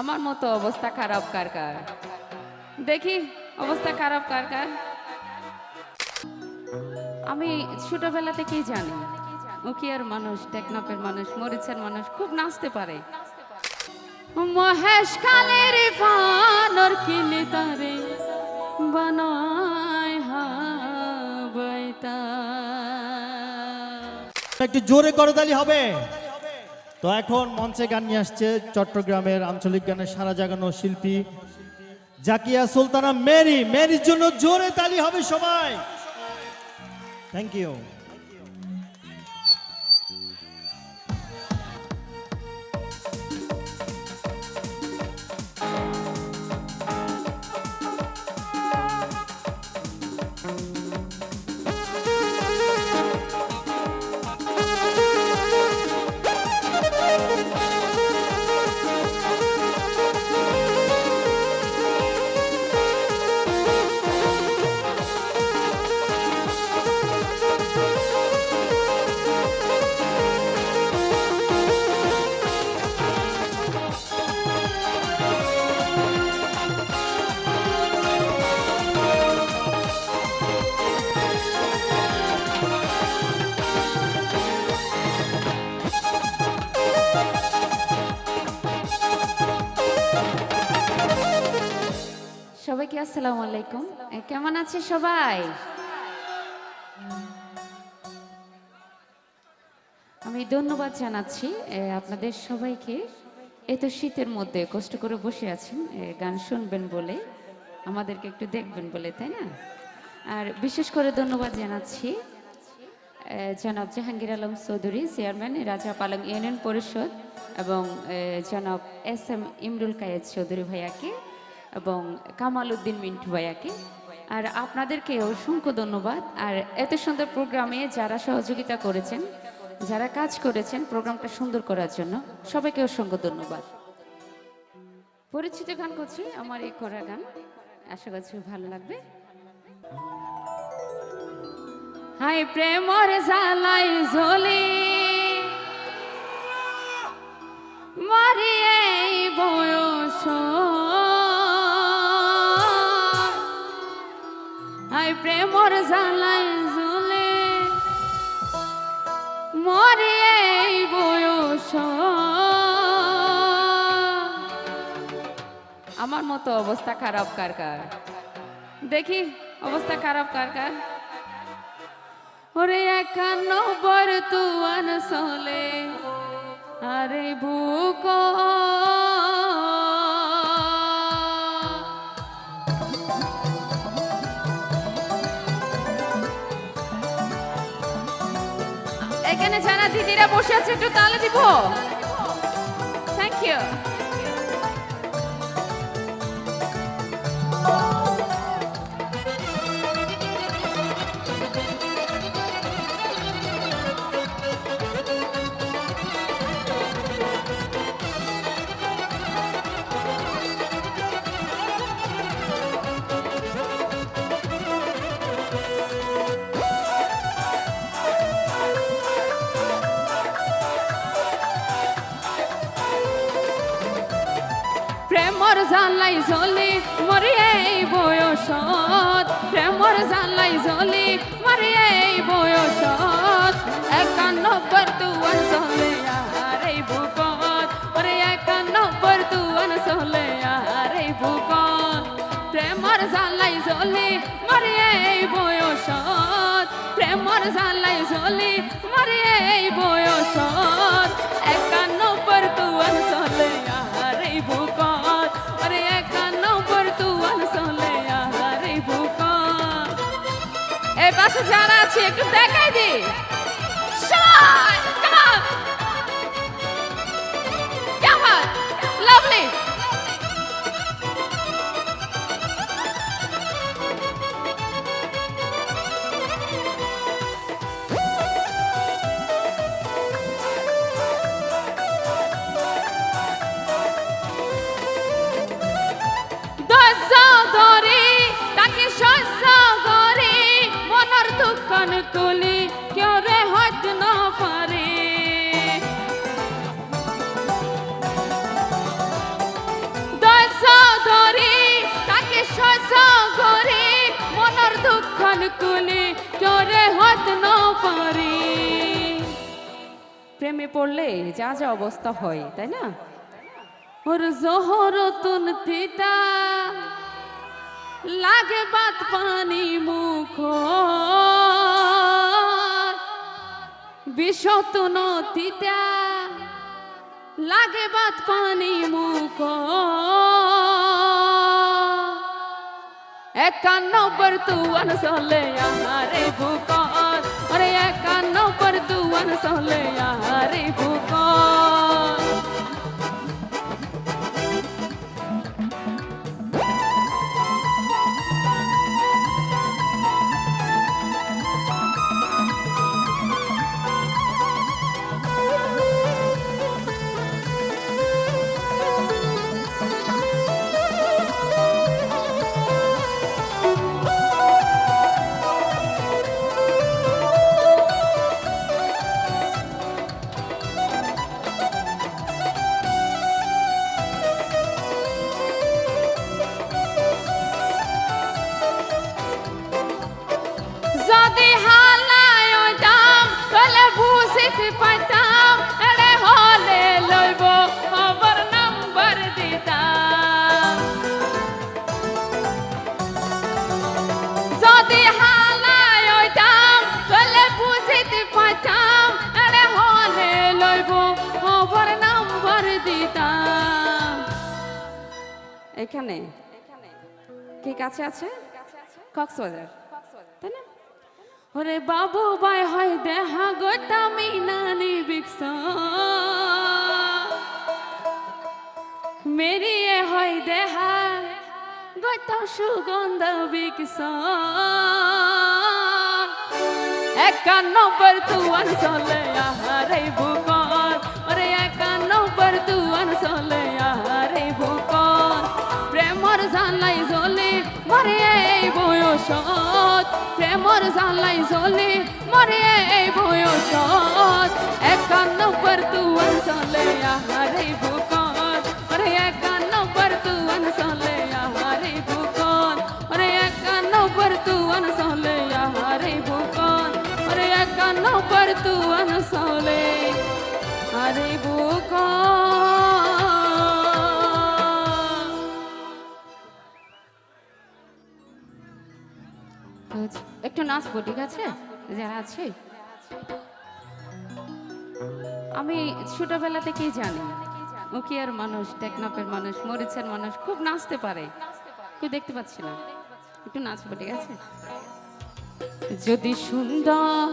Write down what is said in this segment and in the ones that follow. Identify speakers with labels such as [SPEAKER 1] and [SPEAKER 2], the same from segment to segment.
[SPEAKER 1] আমার মতো অবস্থা খারাপ কার কার? দেখি, অবস্থা খারাপ কার কার? আমি ছোটবেলা থেকেই জানি উকিয়ার মানুষ টেকনাপের মানুষ, মরিচের মানুষ খুব নাচতে পারে। মহেশ কালের ফানর কিনে তারে বানায় হাবাইতা
[SPEAKER 2] একটু জোরে করতালি হবে। তো এখন মঞ্চে গান নিয়ে আসছে চট্টগ্রামের আঞ্চলিক গানের সারা জাগানো শিল্পী জাকিয়া সুলতানা মেরি। মেরির জন্য জোরে তালি হবে সবাই। থ্যাংক ইউ
[SPEAKER 1] আলাইকুম। কেমন আছে সবাই? আমি ধন্যবাদ জানাচ্ছি আপনাদের সবাইকে। এত শীতের মধ্যে কষ্ট করে বসে আছেন গান শুনবেন বলে, আমাদেরকে একটু দেখবেন বলে, তাই না? আর বিশেষ করে ধন্যবাদ জানাচ্ছি জনাব জাহাঙ্গীর আলম চৌধুরী, চেয়ারম্যান, রাজা পালং ইউনিয়ন পরিষদ এবং জনাব S M Imrul Quaid Chowdhury ভাইয়াকে এবং কামাল উদ্দিন মিন্টু ভাইয়াকে। আর আপনাদেরকে অসংখ্য ধন্যবাদ। আর এত সুন্দর প্রোগ্রামে যারা সহযোগিতা করেছেন, যারা কাজ করেছেন প্রোগ্রামটা সুন্দর করার জন্য সবাইকে অসংখ্য ধন্যবাদ। পরিচিত গান করছি, আমার এই করা গান। আশা করছি ভালো লাগবে। হাই প্রেমর জালাই ঝোলি প্রেমর জালাই ঝোলি মরি এই বয়স। আমার মতো অবস্থা খারাপ কার কার? দেখি অবস্থা খারাপ কার কার? ওরে একান্ন বর তুয়ান চলে। আরে বুক যারা দিদিরা বসে আছে একটু তালে দিব? থ্যাংক ইউ প্রেমর জানলাই জলি, মরি এই বয়সত। প্রেমর জানলাই জলি, মরি এই বয়সত। একান্নব্বর তুয়ান চলে আর এই বুকত ওরে একান্নব্বর তুয়ান চলে আর এই বুকত প্রেমর জানলাই জলি, মরি এই বয়সত। প্রেমর জানলাই জলি, মরি বয়সত। একান্নব্বর তুয়ান চলে এই পাশে যারা আছে একটু দেখাই দি Shine! Come পারে। প্রেমে পড়লে যা যা অবস্থা হয়, তাই না? ওর জহর তুন তিতা লাগে বাত পানি মুখ বিষতন তিতা লাগে বাত পানি মুখ একান্ন তু চলে আমারে ভুকা अरे एकान्न पर तू अनसोले यारे भूकौर যদি হালায় দাম তাহলে বুঝিতে পাইতাম এড়ে হলে লইব খবর নাম্বার দিতাম। যদি হালায় দাম তাহলে বুঝিতে পাইতাম এড়ে হলে লইব খবর নাম্বার দিতাম। এখানে? কি কাছে আছে? কক্সবাজার। ওরে বাবু বাই হয় দেহা গোটা মিনানি বিকস। মেরি এ হয় দেহা গোটা সুগন্ধ বিকস। একান্ন পর চলে অঞ্চলে আহারে ভূকর প্রেমর জানলাই জ্বলে, মরে এই বয়সত। একান্ন পর তু অঞ্চলে আহারে ভূকর ওরে একান্ন পর তু অঞ্চলে আহারে ভূকর ওরে একান্ন পর তু অঞ্চলে আহারে ভূকর ওরে একান্ন পর তু অঞ্চলে আরে ভূকর নাচবো, ঠিক আছে? যারা আছে। আমি ছোটবেলা থেকেই জানি? উকিয়ার মানুষ টেকনাপের মানুষ, মরিচের মানুষ খুব নাচতে পারে। কেউ দেখতে পাচ্ছি না। একটু নাচবো, ঠিক আছে? যদি সুন্দর,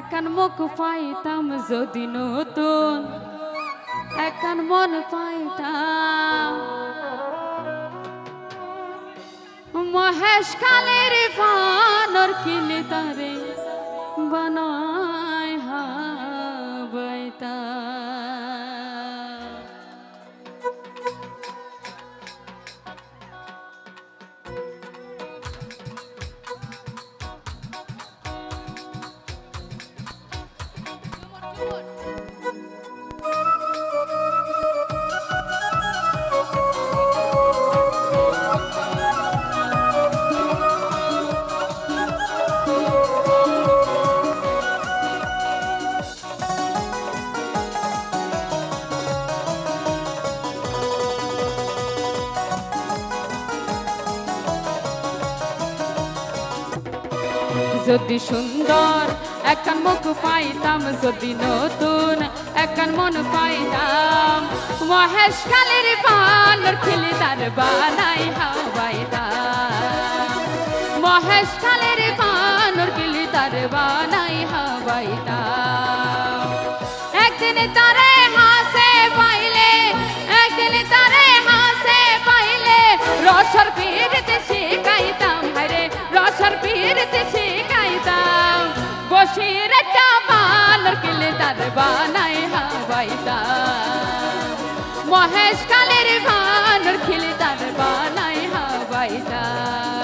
[SPEAKER 1] একান মুখ পাইতাম, যদি নতুন, একান মন পাইতাম। মহেশ কালের ফানর যদি সুন্দর একান মুখ পাইতাম যদি নতুন একান মন পাইতাম। মহেশ কালের খেলে তার বানাই হাওয়াইতাম। মহেশ কালের খেলে তার বানাই হাওয়াইতাম। একদিন তারে মহেশ কালের বানর খিলে তার বানাই হাওয়াইতাম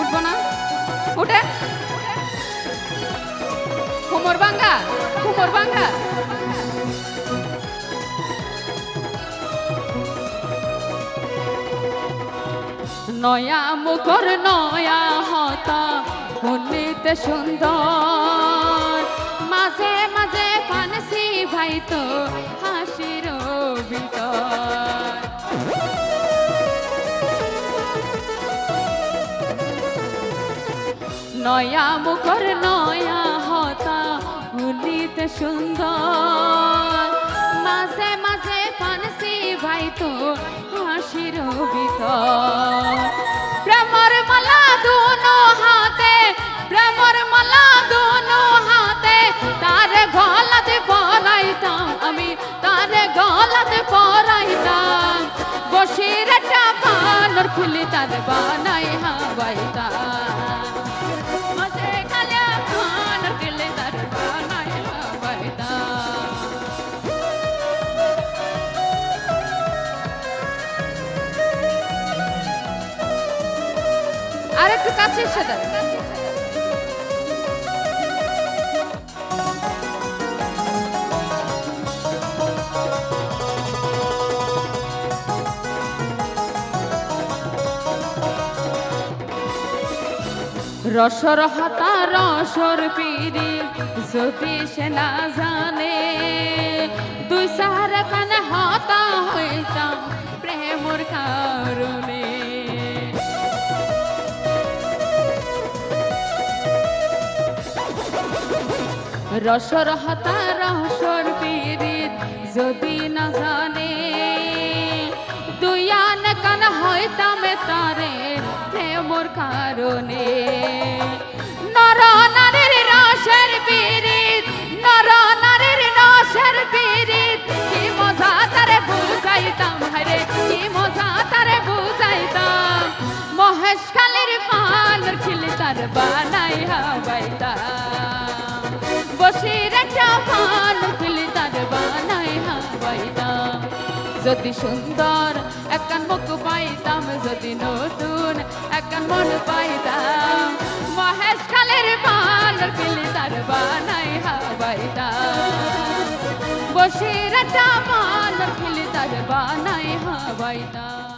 [SPEAKER 1] উঠবো না উঠে কুমোর বাঙ্গা কুমোর বাঙ্গা নয়া মুখর, নয়া হতা। শুনিতে সুন্দর। মাঝে মাঝে ফানসি ভাই তো হাসির নয়া মুখর, নয়া হতা শুনিতে সুন্দর। মাঝে মাঝে ফানসি ভাই তো হাসির ভিতর। প্রেমর মালা দুনো হাতে, প্রেমর মালা দুনো হাতে, তার গলাতে পরাইতাম আমি, তার গলাতে পরাইতাম। বসির টাকানোর খুলি তার বানাই হাবাইতাম আর একটু কাছে এসে দাঁড়ান রসর হাতা রসর পিরি যদি সে না জানে। দুই সাহারা কানে হতা হইতাম প্রেমর কারণে। রসর হাতা রসর পিরিত যদি না জানে দুয়ান কান হইতাম তারে প্রেমর কারণে। নর নারীর রসের পিরিত নর নারীর রসের পিরিত কি মজা তারে বুঝাইতাম হরে কি মজা তারে বুঝাইতাম। মহেশ কালের পানের খিলি তার বানাই হাবাইতাম বসির একটা পান খিলি তার বানাই হাবাইতাম যদি সুন্দর একান মুখ পাইতাম। যদি নতুন একান মন পাইতাম। মহেশ কালের পানের খিলি তার বানাই হাবাইতাম বসির একটা পানের খিলি তার বানাই হাবাইতাম